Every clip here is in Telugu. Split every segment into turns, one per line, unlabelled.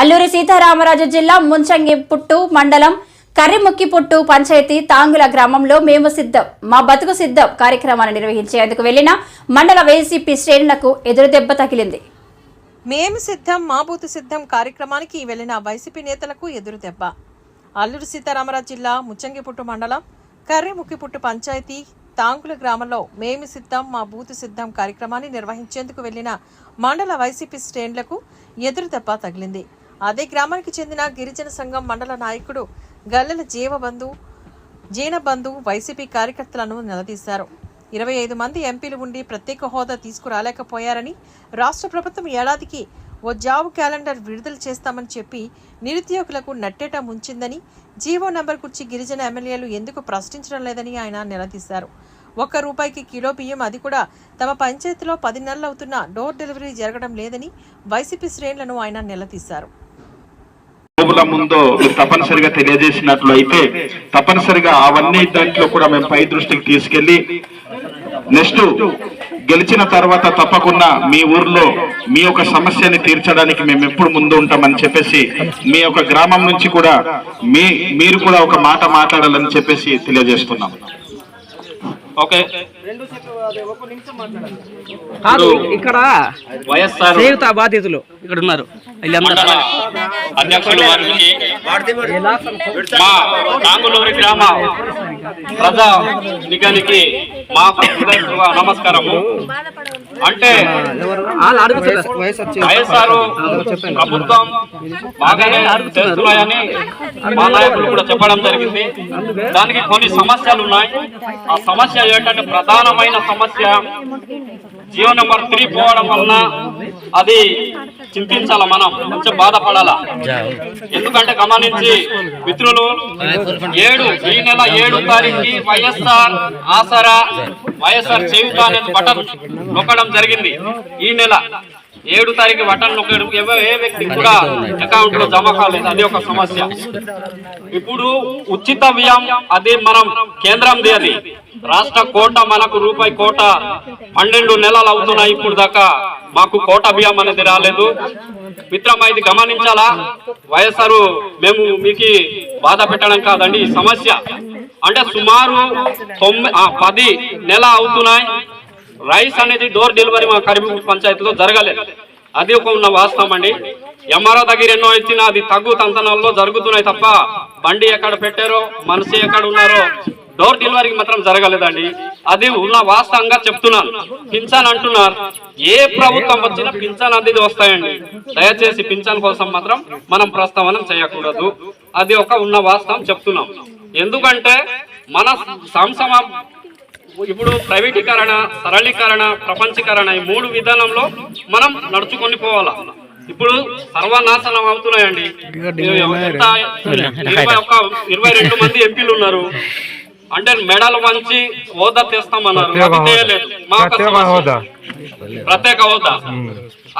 అల్లూరి సీతారామరాజు జిల్లా ముంచంగి పుట్టు మండలం కర్రిముక్కిపుట్టు పంచాయతీ తాంగుల గ్రామంలో మేము సిద్ధం మా బతుకు సిద్ధం కార్యక్రమాన్ని నిర్వహించేందుకు వెళ్ళిన మండల వైసీపీ శ్రేణులకు ఎదురుదెబ్బ తగిలింది.
మేము సిద్ధం మా బూతు సిద్ధం కార్యక్రమానికి వెళ్ళిన వైసీపీ నేతలకు ఎదురు దెబ్బ. అల్లూరు సీతారామరాజు జిల్లా ముచ్చంగిపుట్టు మండలం కర్రిముక్కిపుట్టు పంచాయతీ తాంకుల గ్రామంలో మేము సిద్ధం మా బూతు సిద్ధం కార్యక్రమాన్ని నిర్వహించేందుకు వెళ్ళిన మండల వైసీపీ శ్రేణులకు ఎదురు దెబ్బ తగిలింది. అదే గ్రామానికి చెందిన గిరిజన సంఘం మండల నాయకుడు గల్లెల జీవబంధు జీనబంధు వైసీపీ కార్యకర్తలను నిలదీశారు. ఇరవై ఐదు మంది ఎంపీలు ఉండి ప్రత్యేక హోదా తీసుకురాలేకపోయారని రాష్ట్ర ప్రభుత్వం ఏడాదికి ఓ జాబ్ క్యాలెండర్ విడుదల చేస్తామని చెప్పి నిరుద్యోగులకు నట్టేట ముంచిందని జీవో నంబర్ కుర్చి గిరిజన ఎమ్మెల్యేలు ఎందుకు ప్రశ్నించడం లేదని ఆయన నిలదీశారు. ఒక్క రూపాయికి కిలో బియ్యం అది కూడా తమ పంచాయతీలో పది నెలలు అవుతున్న డోర్ డెలివరీ జరగడం లేదని వైసీపీ శ్రేణులను ఆయన నిలదీశారు.
రోజుల ముందు మీరు తప్పనిసరిగా తెలియజేసినట్లు అయితే తప్పనిసరిగా అవన్నీ దాంట్లో కూడా మేము పై దృష్టికి తీసుకెళ్ళి నెక్స్ట్ గెలిచిన తర్వాత తప్పకుండా మీ ఊర్లో మీ యొక్క సమస్యని తీర్చడానికి మేము ఎప్పుడు ముందు ఉంటామని చెప్పేసి మీ యొక్క గ్రామం నుంచి కూడా మీ మీరు కూడా ఒక మాట మాట్లాడాలని చెప్పేసి తెలియజేస్తున్నాం.
ఓకే.
కాదు ఇక్కడ చేయుత బాధితులు ఇక్కడ ఉన్నారు. వీళ్ళందరూ.
వారికి. మా నాగులూరి గ్రామ ప్రజా నిఘానికి మా హృదయపూర్వక నమస్కారము. అంటే వైఎస్ఆర్ ప్రభుత్వం బాగానే చేస్తున్నాయని మా నాయకులు కూడా చెప్పడం జరిగింది. దానికి కొన్ని సమస్యలు ఉన్నాయి. ఆ సమస్య ఏంటంటే ప్రధానమైన సమస్య జియో నెంబర్ త్రీ పోవడం వలన అది చింతించాల మనం కొంచెం బాధపడాలా? ఎందుకంటే గమనించి మిత్రులు ఏడు ఈ నెల ఏడు తారీఖుకి వైఎస్ఆర్ ఆసరా వైఎస్ఆర్ చేయుత అనేది బటన్ నొక్కడం జరిగింది. ఈ నెల ఏడు తారీఖు ఎవ- ఏ వ్యక్తి కూడా అకౌంట్లో జమ కాలేదు. అది ఒక సమస్య. ఇప్పుడు ఉచిత వ్యయం అది మనం కేంద్రంది అది. రాష్ట్ర కోట మనకు రూపాయి కోట పన్నెండు నెలలు అవుతున్నాయి ఇప్పుడు దాకా. మాకు కోట బియ్యం అనేది రాలేదు. మిత్రమా ఇది గమనించాలా? వైఎస్ఆర్ మేము మీకు బాధ పెట్టడం కాదండి. ఈ సమస్య అంటే సుమారు తొమ్మిది పది నెల అవుతున్నాయి. రైస్ అనేది డోర్ డెలివరీ మా కరీంపూర్ పంచాయతీలో జరగలేదు. అది ఒక ఉన్న వాస్తవం అండి. ఎంఆర్ఓ దగ్గర ఎన్నో ఇచ్చినా అది తగ్గు తంతనాల్లో జరుగుతున్నాయి తప్ప బండి ఎక్కడ పెట్టారో మనిషి ఎక్కడ ఉన్నారో డోర్ డెలివరీకి మాత్రం జరగలేదండి. అది ఉన్న వాస్తవంగా చెప్తున్నాను. పింఛన్ అంటున్నారు. ఏ ప్రభుత్వం వచ్చినా పింఛన్ అనేది వస్తాయండి. దయచేసి పింఛన్ కోసం మాత్రం మనం ప్రస్తావన చేయకూడదు. అది ఒక ఉన్న వాస్తవం చెప్తున్నాం. ఎందుకంటే మన సంసమ ఇప్పుడు ప్రైవేటీకరణ సరళీకరణ ప్రపంచీకరణ ఈ మూడు విధానంలో మనం నడుచుకొని పోవాలా? ఇప్పుడు సర్వనాశనం అవుతున్నాయండి. ఇరవై ఒక్క ఇరవై రెండు మంది ఎంపీలు ఉన్నారు. అంటే మెడలు వంచి హోదా తెస్తామన్నారు. ప్రత్యేక హోదా.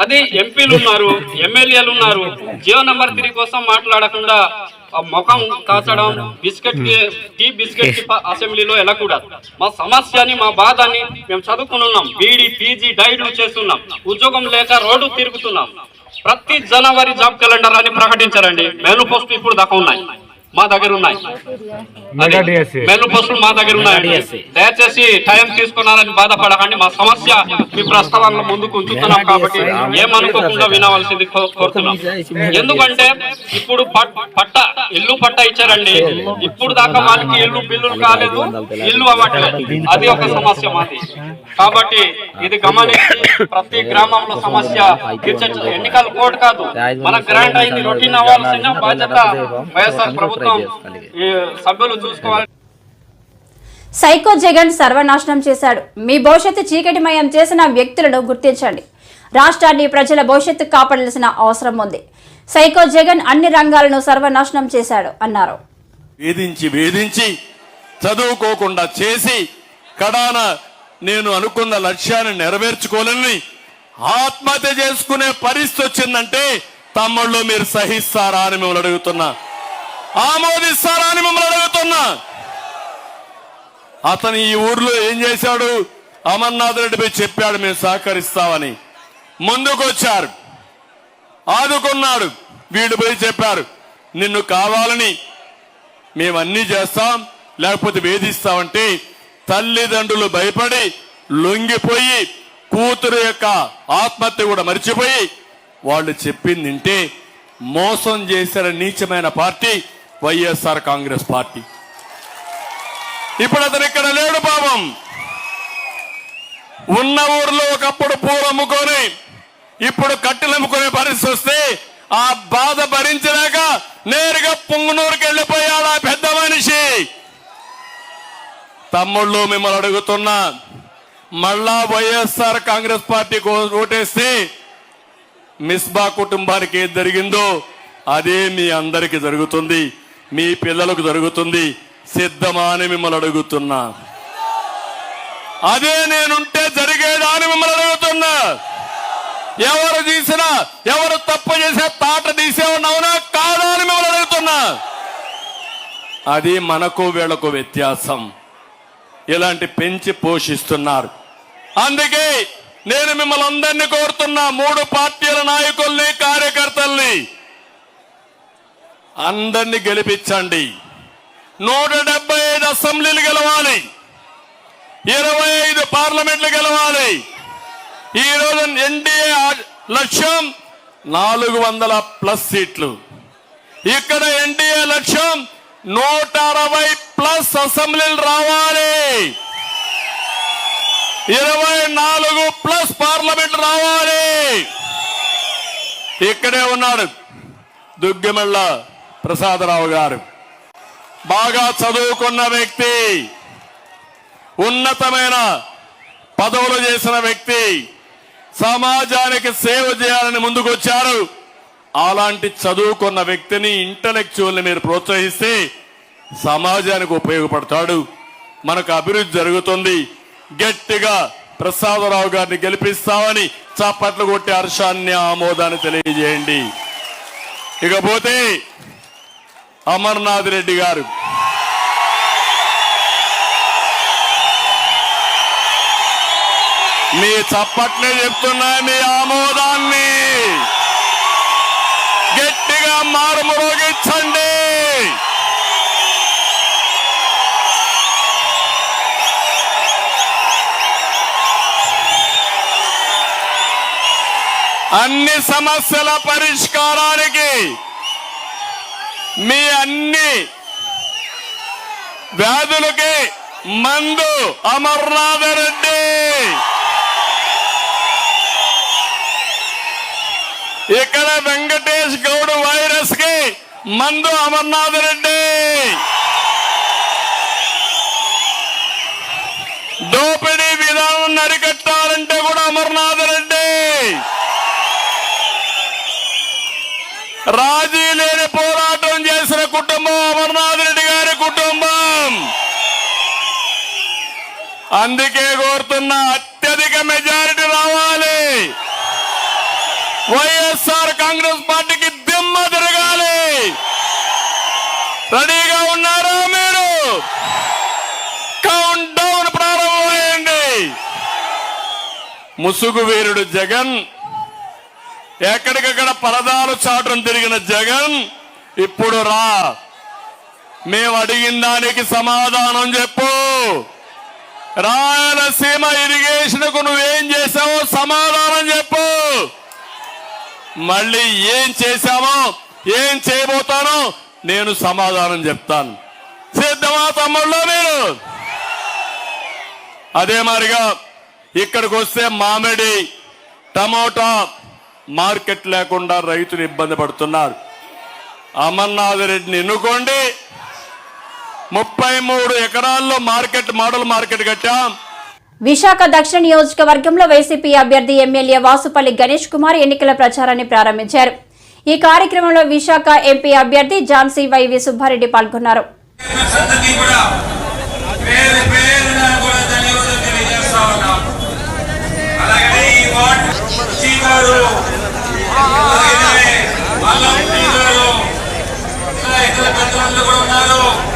అది ఎంపీలు ఉన్నారు ఎమ్మెల్యేలు ఉన్నారు. జియో నంబర్ త్రీ కోసం మాట్లాడకుండా ముఖం కాచడం బిస్కెట్కి టీ బిస్కెట్కి అసెంబ్లీలో వెళ్ళకూడదు. మా సమస్యని మా బాధని మేము చదువుకుని ఉన్నాం. బీడీ పీజీ డైడ్లు చేస్తున్నాం. ఉద్యోగం లేక రోడ్డు తిరుగుతున్నాం. ప్రతి జనవరి జాబ్ క్యాలెండర్ అని ప్రకటించారండి. మేను పోస్ట్ ఇప్పుడు దాకా ఉన్నాయి. మా దగ్గర ఉన్నాయి. మెను పోస్టులు మా దగ్గర ఉన్నాయి. దయచేసి టైం తీసుకున్నారని బాధపడకండి. మా సమస్య మీ ప్రస్తావనలో ముందుకు ఉంచుతున్నాం కాబట్టి ఏమనుకోకుండా వినవలసింది కో- కోరుతున్నాం. ఎందుకంటే ఇప్పుడు పట్- పట్ట ఇల్లు పట్ట ఇచ్చారండి. ఇప్పుడు దాకా వాళ్ళకి ఇల్లు బిల్లులు కాలేదు. ఇల్లు అవ్వట్లేదు. అది ఒక సమస్య మాది. కాబట్టి ఇది గమనించి ప్రతి గ్రామంలో సమస్య తీర్చ ఎన్నికల కోడ్ కాదు. మన గ్రాంట్ అయింది రొటీన్ అవ్వాల్సిన బాధ్యత వైఎస్ఆర్ ప్రభుత్వం సభ్యులు చూసుకోవాలి.
సైకో జగన్ సర్వనాశనం చేశాడు. మీ భవిష్యత్తు చీకటిమయం చేసిన వ్యక్తులను గుర్తించండి. రాష్ట్రాన్ని ప్రజల భవిష్యత్తు కాపాడాల్సిన అవసరం ఉంది. సైకో జగన్ అన్ని రంగాలను సర్వనాశనం చేశాడు అన్నారు.
వేధించి వేధించి చదువుకోకుండా చేసి కడాన నేను అనుకున్న లక్ష్యాన్ని నెరవేర్చుకోలేని ఆత్మహత్య చేసుకునే పరిస్థితి వచ్చిందంటే తమ్ముళ్ళు మీరు సహిస్తారా అని మిమ్మల్ని అడుగుతున్నా. ఆమోదిస్తారా అని మిమ్మల్ని అడుగుతున్నా. అతను ఈ ఊర్లో ఏం చేశాడు? అమర్నాథ్ రెడ్డిపై చెప్పాడు మేము సహకరిస్తామని. ముందుకొచ్చారు. ఆదుకున్నాడు. వీడు పోయి చెప్పారు నిన్ను కావాలని మేమన్నీ చేస్తాం లేకపోతే వేధిస్తామంటే తల్లిదండ్రులు భయపడి లొంగిపోయి కూతురు యొక్క ఆత్మహత్య కూడా మర్చిపోయి వాళ్ళు చెప్పింది మోసం చేసిన నీచమైన పార్టీ వైఎస్ఆర్ కాంగ్రెస్ పార్టీ. ఇప్పుడు అతను ఇక్కడ లేడు పాపం. ఉన్న ఊర్లో ఒకప్పుడు పూలు అమ్ముకొని ఇప్పుడు కట్టెలు అమ్ముకునే పరిస్థితి వస్తే ఆ బాధ భరించలేక నేరుగా పొంగునూరుకి వెళ్ళిపోయాడు ఆ పెద్ద మనిషి. తమ్ముళ్ళు మిమ్మల్ని అడుగుతున్నా మళ్ళా వైఎస్ఆర్ కాంగ్రెస్ పార్టీకి ఓటేస్తే మిస్బా కుటుంబానికి ఏది జరిగిందో అదే మీ అందరికీ జరుగుతుంది. మీ పిల్లలకు జరుగుతుంది సిద్ధమా అని మిమ్మల్ని అడుగుతున్నా. అదే నేనుంటే జరిగేదా అని మిమ్మల్ని అడుగుతున్నా. ఎవరు తీసినా ఎవరు తప్పు చేసే తాట తీసేవాడిని అవునా కాదా అని మిమ్మల్ని అడుగుతున్నా. అది మనకు వీళ్ళకు వ్యత్యాసం. ఇలాంటి పెంచి పోషిస్తున్నారు. అందుకే నేను మిమ్మల్ని అందరినీ కోరుతున్నా మూడు పార్టీల నాయకుల్ని కార్యకర్తల్ని. అందరినీ గెలిపించండి. నూట డెబ్బై ఐదు అసెంబ్లీలు గెలవాలి. ఇరవై ఐదు పార్లమెంట్లు గెలవాలి. ఈ రోజు ఎన్డీఏ లక్ష్యం నాలుగు వందల ప్లస్ సీట్లు. ఇక్కడ ఎన్డీఏ లక్ష్యం నూట అరవై ప్లస్ అసెంబ్లీలు రావాలి. ఇరవై నాలుగు ప్లస్ పార్లమెంట్ రావాలి. ఇక్కడే ఉన్నాడు దుగ్గిమళ్ళ ప్రసాదరావు గారు. బాగా చదువుకున్న వ్యక్తి ఉన్నతమైన పదవులు చేసిన వ్యక్తి సమాజానికి సేవ చేయాలని ముందుకొచ్చారు. అలాంటి చదువుకున్న వ్యక్తిని ఇంటలెక్చువల్ని మీరు ప్రోత్సహిస్తే సమాజానికి ఉపయోగపడతాడు. మనకు అభివృద్ధి జరుగుతుంది. గట్టిగా ప్రసాదరావు గారిని గెలిపిస్తామని చప్పట్లు కొట్టి హర్షాన్ని ఆమోదాన్ని తెలియజేయండి. ఇకపోతే అమర్నాథ్ రెడ్డి గారు. మీ చప్పట్లే చెప్తున్నా మీ ఆమోదాన్ని. గట్టిగా మారుమురోగించండి అన్ని సమస్యల పరిష్కారానికి మీ అన్ని వ్యాధులకి మందు అమర్నాథ రెడ్డి ఇక్కడ వెంకటేష్ గౌడ్ వైరస్కి మందు అమర్నాథ్ రెడ్డి దోపిడీ విధానం నరికట్టాలంటే కూడా అమర్నాథ్ రెడ్డి రాజ్ లేని పోరాటం చేసిన కుటుంబం అమర్నాథ్ రెడ్డి గారి కుటుంబం అందుకే కోరుతున్న అత్యధిక మెజారిటీ రావాలి. వైఎస్ఆర్ కాంగ్రెస్ పార్టీకి దిమ్మ తిరగాలి. రెడీగా ఉన్నారా మీరు? కౌంట్ డౌన్ ప్రారంభమైంది ముసుగు వీరుడు జగన్ ఎక్కడికక్కడ పరదాలు చాటం తిరిగిన జగన్ ఇప్పుడు రా. మేము అడిగిన దానికి సమాధానం చెప్పు. రాయలసీమ ఇరిగేషన్కు నువ్వేం చేసావో సమాధానం చెప్పు. మళ్ళీ ఏం చేశామో ఏం చేయబోతానో నేను సమాధానం చెప్తాను. సిద్ధమా తమ్ముళ్ళు మీరు? అదే మారిగా ఇక్కడికి వస్తే మామిడి టమోటా మార్కెట్ లేకుండా రైతులు ఇబ్బంది పడుతున్నారు. అమర్నాథ్ రెడ్డిని ఎన్నుకోండి. ముప్పై మూడు ఎకరాల్లో మార్కెట్ మోడల్ మార్కెట్ కట్టాం.
విశాఖ దక్షిణ నియోజకవర్గంలో వైసీపీ అభ్యర్థి ఎమ్మెల్యే వాసుపల్లి గణేష్ కుమార్ ఎన్నికల ప్రచారాన్ని ప్రారంభించారు. ఈ కార్యక్రమంలో విశాఖ ఎంపీ అభ్యర్థి ఝాన్సీ వైవి సుబ్బారెడ్డి పాల్గొన్నారు.
కూడా ఉన్నారు.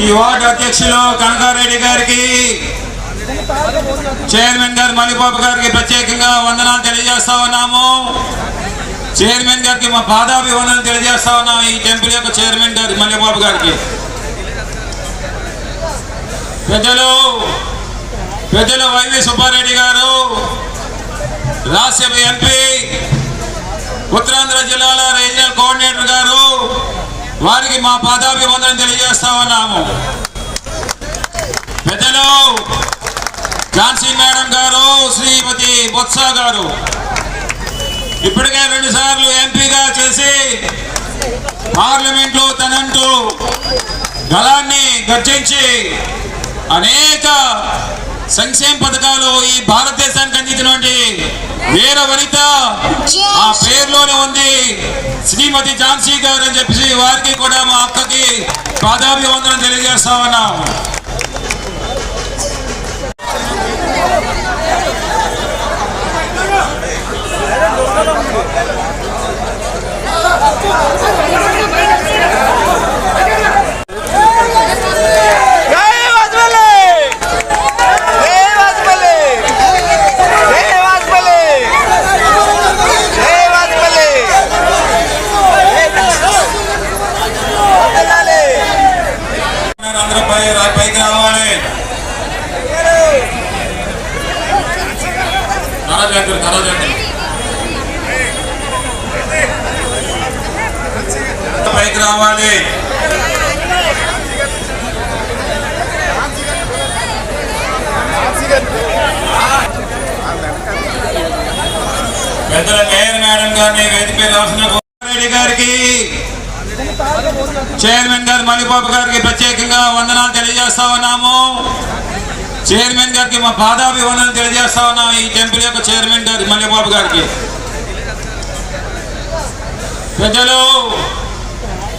ఈ వార్డు అధ్యక్షులు కనకారెడ్డి గారికి చైర్మన్ గారు మణిపాపు గారికి ప్రత్యేకంగా వందనాలు తెలియజేస్తా ఉన్నాము. చైర్మన్ గారికి మా పాదాభివందనం తెలియజేస్తా ఉన్నాము ఈ టెంపుల్ యొక్క చైర్మన్ గారి మణిపాపు గారికి. పెద్దలు పెద్దలు వైవి సుబ్బారెడ్డి గారు రాజ్యసభ ఎంపీ ఉత్తరాంధ్ర జిల్లాల రీజనల్ కోఆర్డినేటర్ గారు వారికి మా పాదాభివందనం తెలియజేస్తా ఉన్నాము. పెద్దలు ఝాన్సీ మేడం గారు శ్రీమతి బొత్స గారు ఇప్పటికే రెండు సార్లు ఎంపీగా చేసి పార్లమెంట్లో తనంటూ గలాన్ని గర్జించి అనేక సంక్షేమ పథకాలు ఈ భారతదేశానికి అందించినటువంటి వీర వనిత ఆ పేరులోనే ఉంది. శ్రీమతి ఝాన్సీ గారు అని చెప్పేసి వారికి కూడా మా అక్కకి పాదాభివందనం తెలియజేస్తా ఉన్నాం. అందరూ పై పైకి రావాలి నరజంతులు నరజంతులు పైకి రావాలి పెద్దల మేయర్ మేడం గారిని వేదికపై రాసిన రెడ్డి గారికి చైర్మన్ గారు మణిబాబు గారికి ప్రత్యేకంగా వందనాలు తెలియజేస్తా ఉన్నాము. చైర్మన్ గారికి మా పాదాభివందనం తెలియజేస్తా ఉన్నాము ఈ టెంపుల్ యొక్క చైర్మన్ గారి మణిబాబు గారికి. పెద్దలు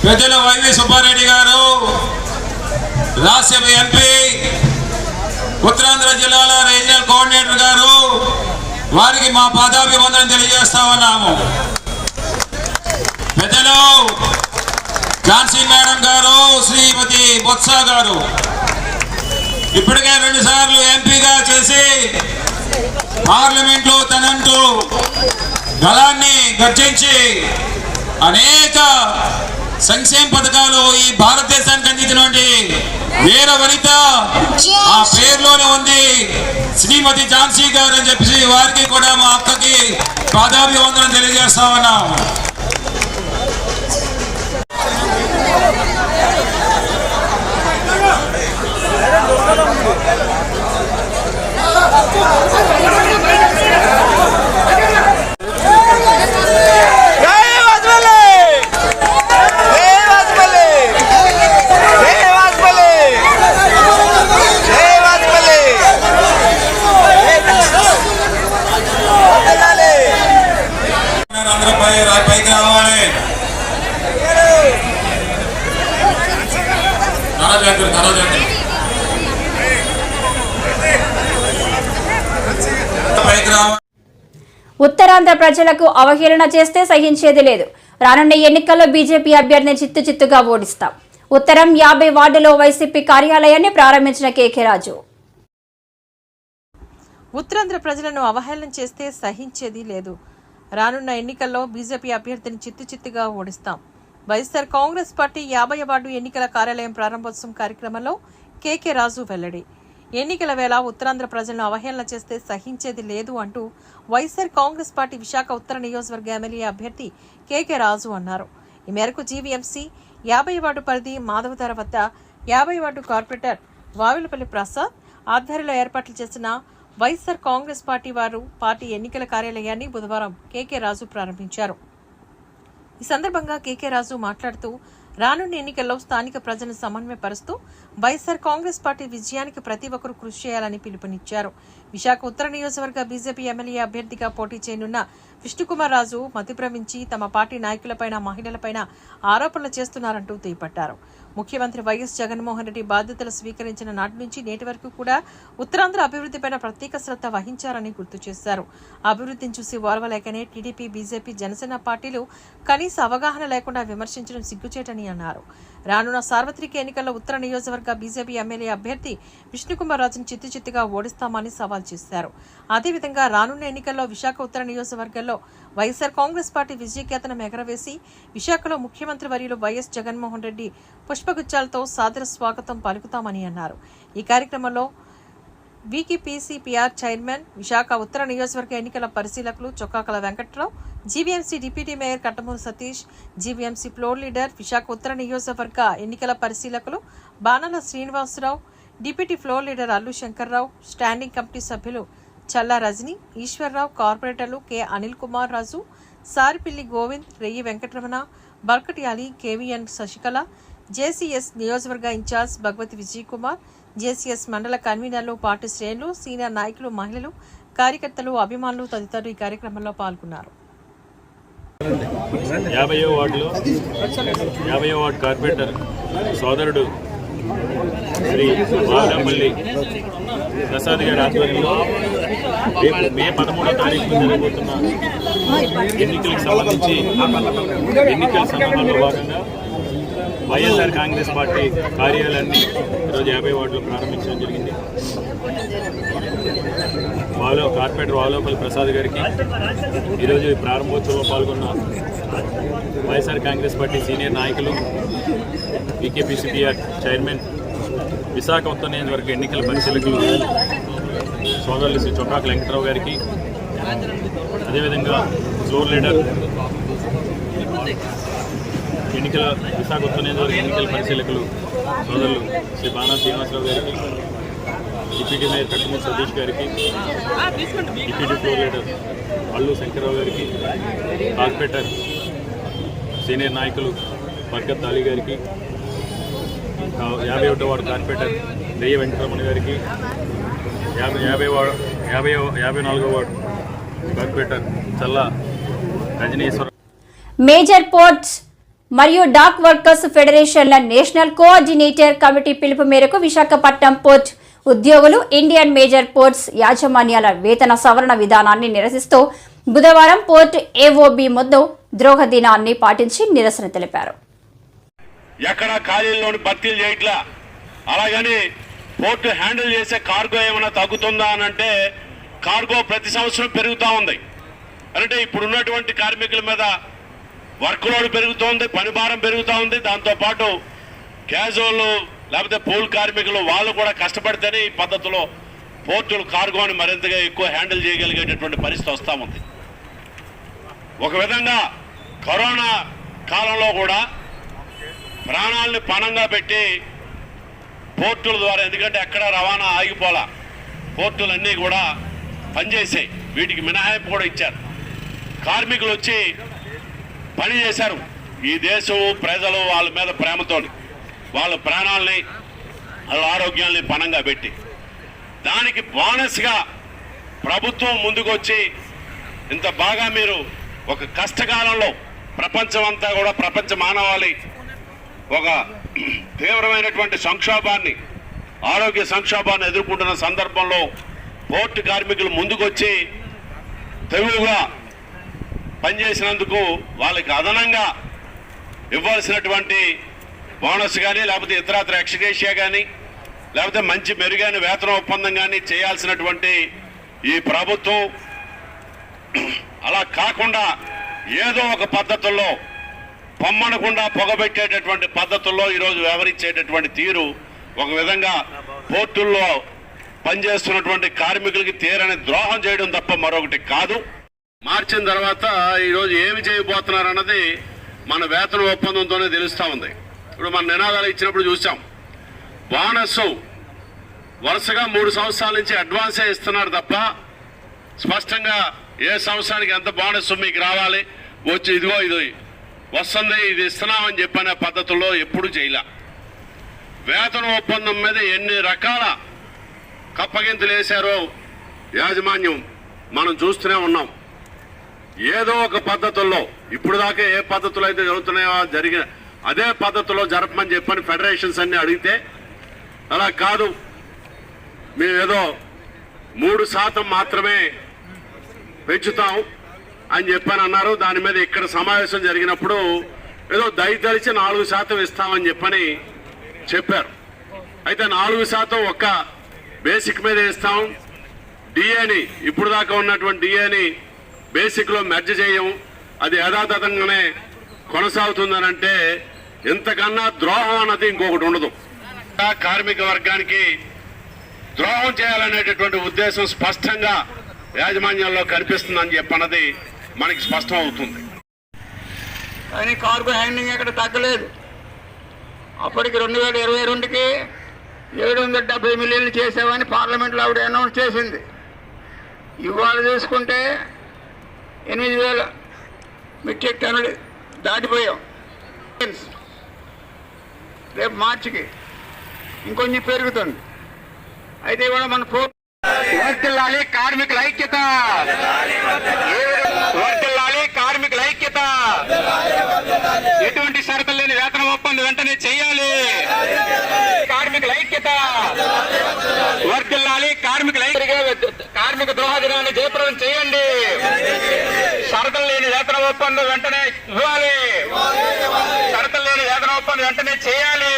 పెద్దలు వైవి సుబ్బారెడ్డి గారు రాజ్యసభ ఎంపీ ఉత్తరాంధ్ర జిల్లాల రీజనల్ కోఆర్డినేటర్ గారు వారికి మా పాదాభివందనం తెలియజేస్తా ఉన్నాము. పెద్దలు ఝాన్సీ మేడం గారు శ్రీమతి బొత్స గారు. ఇప్పటికే రెండు సార్లు ఎంపీగా చేసి పార్లమెంట్లో తనంటూ గళాన్ని గర్జించి అనేక సంక్షేమ పథకాలు ఈ భారతదేశానికి అందించినటువంటి వీర వనిత ఆ పేరులోనే ఉంది శ్రీమతి ఝాన్సీ గారు అని చెప్పేసి వారికి కూడా మా అక్కకి పాదాభివందనం తెలియజేస్తా ఉన్నాం.
ఉత్తరాంధ్ర ప్రజలకు అవహేళన చేస్తే సహించేది లేదు. రానున్న ఎన్నికల్లో బీజేపీ అభ్యర్థిని చిత్తు చిత్తుగా ఓడిస్తాం. ఉత్తరం యాభై వార్డులో వైసీపీ కార్యాలయాన్ని ప్రారంభించిన కేకే రాజు.
ఉత్తరాంధ్ర ప్రజలను అవహేళన చేస్తే సహించేది లేదు. రానున్న ఎన్నికల్లో బీజేపీ అభ్యర్థిని చిత్తు చిత్తుగా ఓడిస్తాం. వైఎస్ఆర్ కాంగ్రెస్ పార్టీ యాభై వార్డు ఎన్నికల కార్యాలయం ప్రారంభోత్సవం కార్యక్రమంలో కేకే రాజు వెల్లడి. ఎన్నికల వేళ ఉత్తరాంధ్ర ప్రజలను అవహేళన చేస్తే సహించేది లేదు అంటూ వైఎస్ఆర్ కాంగ్రెస్ పార్టీ విశాఖ ఉత్తర నియోజకవర్గ ఎమ్మెల్యే అభ్యర్థి కేకే రాజు అన్నారు. ఈ మేరకు జీవీఎంసీ యాభై వార్డు పరిధి మాధవధార వద్ద యాభై వార్డు కార్పొరేటర్ వావిలపల్లి ప్రసాద్ ఆధ్వర్యంలో ఏర్పాట్లు చేసిన వైఎస్ఆర్ కాంగ్రెస్ పార్టీ వారు పార్టీ ఎన్నికల కార్యాలయాన్ని బుధవారం కేకే రాజు ప్రారంభించారు. ఈ సందర్భంగా కేకే రాజు మాట్లాడుతూ రానున్న ఎన్నికల్లో స్థానిక ప్రజలను సమన్వయపరుస్తూ వైఎస్ఆర్ కాంగ్రెస్ పార్టీ విజయానికి ప్రతి ఒక్కరూ కృషి చేయాలని పిలుపునిచ్చారు. విశాఖ ఉత్తర నియోజకవర్గ బీజేపీ ఎమ్మెల్యే అభ్యర్థిగా పోటీ చేయనున్న విష్ణుకుమార్ రాజు మతిభ్రమించి తమ పార్టీ నాయకులపైన మహిళలపైన ఆరోపణలు చేస్తున్నారంటూ దుయ్యబట్టారు ముఖ్యమంత్రి వైఎస్ జగన్మోహన్ రెడ్డి బాధ్యతలు స్వీకరించిన నాటి నుంచి నేటి వరకు కూడా ఉత్తరాంధ్ర అభివృద్ధిపైన ప్రత్యేక శ్రద్ధ వహించారని గుర్తు చేశారు. అభివృద్ధిని చూసి ఓర్వలేకనే టీడీపీ బీజేపీ జనసేన పార్టీలు కనీస అవగాహన లేకుండా విమర్శించడం సిగ్గుచేటని అన్నారు. రానున్న సార్వత్రిక ఎన్నికల్లో ఉత్తర నియోజకవర్గ బీజేపీ ఎమ్మెల్యే అభ్యర్థి విష్ణుకుమార్ రాజును చిత్తు చిత్తుగా ఓడిస్తామని సవాల్ చేశారు. అదేవిధంగా రానున్న ఎన్నికల్లో విశాఖ ఉత్తర నియోజకవర్గంలో వైఎస్ఆర్ కాంగ్రెస్ పార్టీ విజయకేతనం ఎగరవేసి విశాఖలో ముఖ్యమంత్రి వర్యులు వైఎస్ జగన్మోహన్ రెడ్డి పుష్పగుచ్చాలతో సాదర స్వాగతం పలుకుతామని అన్నారు. ఈ కార్యక్రమంలో వికిపిసిపిఆర్ చైర్మన్ విశాఖ ఉత్తర నియోజకవర్గ ఎన్నికల పరిశీలకులు Chokkakala Venkatrao GVMC deputy mayor Kattamuru Satish GVMC floor leader Visakha ఉత్తర నియోజకవర్గ ఎన్నికల పరిశీలకులు Banala Srinivasarao deputy floor leader Allu Shankarrao standing committee సభ్యులు చల్లా రజని ఈశ్వర్రావు కార్పొరేటర్లు K Anil Kumar Raju Saripilli Govind Reyyi Venkataramana Barkati Ali KVN Sasikala JCS నియోజకవర్గ in charge Bhagavati Vijay Kumar JCS మండల కన్వీనర్లు పార్టీ శ్రేణులు సీనియర్ నాయకులు మహిళలు కార్యకర్తలు అభిమానులు తదితరులు ఈ కార్యక్రమంలో పాల్గొన్నారు.
యాభయో వార్డులో యాభయో వార్డు కార్పొరేటర్ సోదరుడు శ్రీ బాలపల్లి ప్రసాద్ గారి ఆధ్వర్యంలో రేపు మే పదమూడో తారీఖు జరగబోతున్న ఎన్నికలకు సంబంధించి ఎన్నికల సందర్భంలో భాగంగా వైఎస్ఆర్ కాంగ్రెస్ పార్టీ కార్యాలయాన్ని ఈరోజు యాభై వార్డులో ప్రారంభించడం జరిగింది. వాలో కార్పొరేటర్ వాలోపల్లి ప్రసాద్ గారికి ఈరోజు ప్రారంభోత్సవంలో పాల్గొన్న వైఎస్ఆర్ కాంగ్రెస్ పార్టీ సీనియర్ నాయకులు వికేపీసీపీఆర్ చైర్మన్ విశాఖ ఉత్తర నియోజకవర్గ ఎన్నికల పరిశీలకులు సోదరులు శ్రీ చొక్కాకు వెంకటరావు గారికి అదేవిధంగా జోర్ లీడర్ ఎన్నికల విశాఖ ఉత్తర నియోజకవర్గ ఎన్నికల పరిశీలకులు సోదరులు శ్రీ బాణా శ్రీనివాసరావు గారికి డిప్యూటీ మేయర్ కట్టమూరి సతీష్ గారికి deputy floor leader Allu Shankarrao గారికి కార్పొరేటర్ సీనియర్ నాయకులు బర్గత్ అలీ గారికి యాభై ఒకటో వార్డు కార్పొరేటర్ దెయ్య వెంకటరమణ గారికి యాభై యాభై వార్డు యాభై యాభై నాలుగో ward corporator Challa Rajaniswara
major ports మరియు డాక్ వర్కర్స్ ఫెడరేషన్ల నేషనల్ కోఆర్డినేటర్ కమిటీ పిలుపు మేరకు విశాఖపట్నం పోర్ట్ ఉద్యోగులు ఇండియన్ మేజర్ పోర్ట్స్ యాజమాన్యాల వేతన సవరణ విధానాన్ని నిరసిస్తూ బుధవారం పోర్ట్ ఏఓబి మొద్దు ద్రోహ దినాన్ని పాటించి నిరసన తెలిపారు.
ఎక్కడ ఖాళీల్లోని భర్తీలు చేయట్లా? అలాగని పోర్టు హ్యాండిల్ చేసే కార్గో ఏమైనా తగ్గుతుందా అని అంటే కార్గో ప్రతి సంవత్సరం పెరుగుతూ ఉంది. అంటే ఇప్పుడు ఉన్నటువంటి కార్మికుల మీద వర్క్ లోడ్ పెరుగుతోంది పని భారం పెరుగుతూ ఉంది. దాంతోపాటు క్యాజువల్ లేకపోతే పూల్ కార్మికులు వాళ్ళు కూడా కష్టపడితేనే ఈ పద్ధతిలో పోర్టులు కార్గోని మరింతగా ఎక్కువ హ్యాండిల్ చేయగలిగేటటువంటి పరిస్థితి వస్తూ ఉంది. ఒక విధంగా కరోనా కాలంలో కూడా ప్రాణాలని పణంగా పెట్టి పోర్టుల ద్వారా ఎందుకంటే ఎక్కడ రవాణా ఆగిపోలా పోర్టులన్నీ కూడా పనిచేసాయి. వీటికి మినహాయింపు కూడా ఇచ్చారు. కార్మికులు వచ్చి పని చేశారు. ఈ దేశం ప్రజలు వాళ్ళ మీద ప్రేమతోని. వాళ్ళ ప్రాణాలని వాళ్ళ ఆరోగ్యాల్ని పణంగా పెట్టి. దానికి బోనస్గా ప్రభుత్వం ముందుకొచ్చి ఇంత బాగా మీరు ఒక కష్టకాలంలో ప్రపంచం అంతా కూడా ప్రపంచ మానవాళి ఒక తీవ్రమైనటువంటి సంక్షోభాన్ని ఆరోగ్య సంక్షోభాన్ని ఎదుర్కొంటున్న సందర్భంలో పోర్టు కార్మికులు ముందుకొచ్చి తెగువగా పనిచేసినందుకు వాళ్ళకి అదనంగా ఇవ్వాల్సినటువంటి బోనస్ కానీ లేకపోతే ఇతరత్ర ఎక్స్గ్రేషియా కానీ లేకపోతే మంచి మెరుగైన వేతన ఒప్పందం కానీ చేయాల్సినటువంటి ఈ ప్రభుత్వం అలా కాకుండా ఏదో ఒక పద్ధతుల్లో పొమ్మనకుండా పొగబెట్టేటటువంటి పద్ధతుల్లో ఈరోజు వ్యవహరించేటటువంటి తీరు ఒక విధంగా పోర్టుల్లో పనిచేస్తున్నటువంటి కార్మికులకి తీరని ద్రోహం చేయడం తప్ప మరొకటి కాదు. మార్చిన తర్వాత ఈరోజు ఏమి చేయబోతున్నారు అన్నది మన వేతన ఒప్పందంతోనే తెలుస్తూ ఉంది. ఇప్పుడు మన నినాదాలు ఇచ్చినప్పుడు చూసాం. బోనస్ వరుసగా మూడు సంవత్సరాల నుంచి అడ్వాన్సే ఇస్తున్నారు తప్ప స్పష్టంగా ఏ సంవత్సరానికి ఎంత బోనస్ మీకు రావాలి వచ్చి ఇదిగో ఇది వస్తుంది ఇది ఇస్తున్నామని చెప్పనే పద్ధతుల్లో ఎప్పుడు చేయలే. వేతన ఒప్పందం మీద ఎన్ని రకాల కప్పగింతలు వేశారో యాజమాన్యం మనం చూస్తూనే ఉన్నాం. ఏదో ఒక పద్ధతుల్లో ఇప్పుడు దాకా ఏ పద్ధతులు అయితే జరుగుతున్నాయో జరిగిన అదే పద్ధతిలో జరపమని చెప్పని ఫెడరేషన్స్ అన్ని అడిగితే అలా కాదు. మేమేదో మూడు శాతం మాత్రమే పెంచుతాం అని చెప్పని అన్నారు. దాని మీద ఇక్కడ సమావేశం జరిగినప్పుడు ఏదో దయతలిచి నాలుగు శాతం ఇస్తామని చెప్పని చెప్పారు. అయితే నాలుగు శాతం ఒక్క బేసిక్ మీద ఇస్తాం డిఏని ఇప్పుడు దాకా ఉన్నటువంటి డిఏని బేసిక్లో మెర్జ్ చేయము అది యథాతథంగానే కొనసాగుతుందనంటే ఇంతకన్నా ద్రోహం అన్నది ఇంకొకటి ఉండదు. కార్మిక వర్గానికి ద్రోహం చేయాలనేటటువంటి ఉద్దేశం స్పష్టంగా యాజమాన్యంలో కనిపిస్తుందని చెప్పన్నది మనకి స్పష్టం అవుతుంది
కానీ కార్గో హ్యాండింగ్ ఎక్కడ తగ్గలేదు. అప్పటికి రెండు వేల ఇరవై రెండుకి ఏడు వందల డెబ్బై మిలియన్లు చేసామని పార్లమెంట్లో ఆవిడ అనౌన్స్ చేసింది. ఇవాళ చూసుకుంటే ఎనిమిది వేల మెట్రిక్ టన్నులు దాటిపోయాం. రేపు మార్చికి ఇంకొంచెం పెరుగుతుంది. అయితే కూడా మన ఫోర్ వర్తిల్లాలి కార్మికుల ఐక్యత. వర్తిల్లాలి కార్మికుల ఐక్యత. ఎటువంటి షరతులు లేని వేతన ఒప్పందం వెంటనే చేయాలి. కార్మికుల ఐక్యత. వర్తిల్లాలి కార్మికుల ఐక్యత. కార్మిక ద్రోహ దినాన్ని జయప్రదం చేయండి. షరతులు లేని వేతన ఒప్పందం వెంటనే ఇవ్వాలి. షరతులు లేని వేతన ఒప్పందం వెంటనే చేయాలి.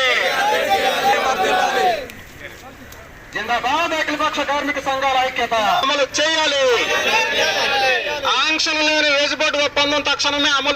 జిందాబాద్ అఖిలపక్ష కార్మిక సంఘాల ఐక్యత. అమలు చేయాలి. ఆంక్షలు లేని వేసుబాటు ఒప్పందం తక్షణమే అమలు